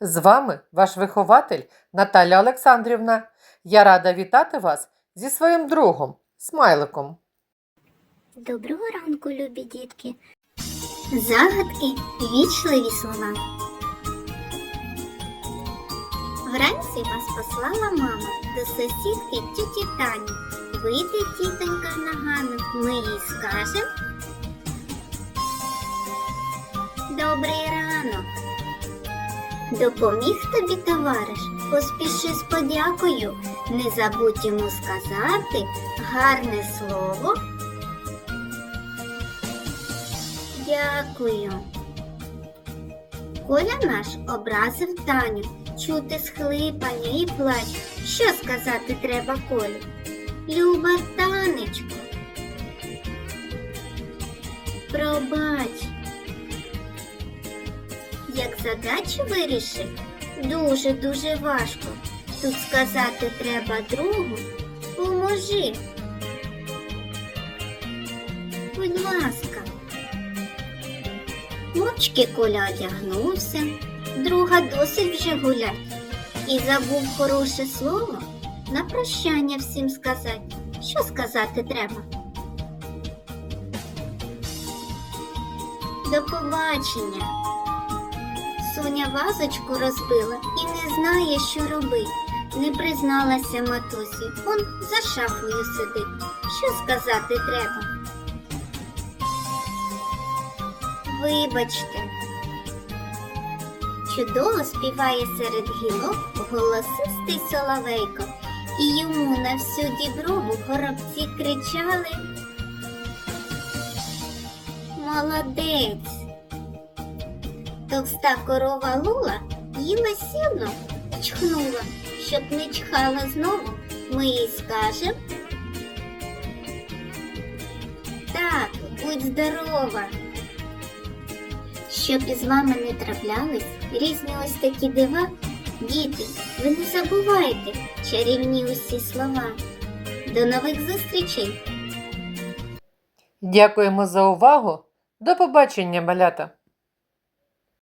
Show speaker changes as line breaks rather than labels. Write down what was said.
З вами ваш вихователь Наталя Олександрівна. Я рада вітати вас зі своїм другом, смайликом.
Доброго ранку, любі дітки. Загадки вічливі слова. Вранці вас послала мама до сусідки тіті Тані. Вийде тітонька на ганок, ми їй скажем. Добрий. Допоміг тобі товариш, поспіши з подякою. Не забудь йому сказати гарне слово. Дякую. Коля наш образив Таню, чути схлипання і плач. Що сказати треба Колі? Люба танечко. Пробач. Як задачу вирішив, дуже-дуже важко. Тут сказати треба другу, поможи. Будь ласка. Мовчки Коля одягнувся, друга досить вже гулять, і забув хороше слово на прощання всім сказати. Що сказати треба? До побачення. Соня вазочку розбила і не знає, що робить. Не призналася матусі, он за шафою сидить. Що сказати треба? Вибачте. Чудово співає серед гілок голосистий соловейко, і йому на всю діброву горобці кричали Молодець. Товста корова лула їла сіно, чхнула, щоб не чхала знову, ми їй скажем. Так, будь здорова щоб із вами не траплялись різні ось такі дива. Діти, ви не забувайте чарівні усі слова. До нових зустрічей!
Дякуємо за увагу. До побачення, малята!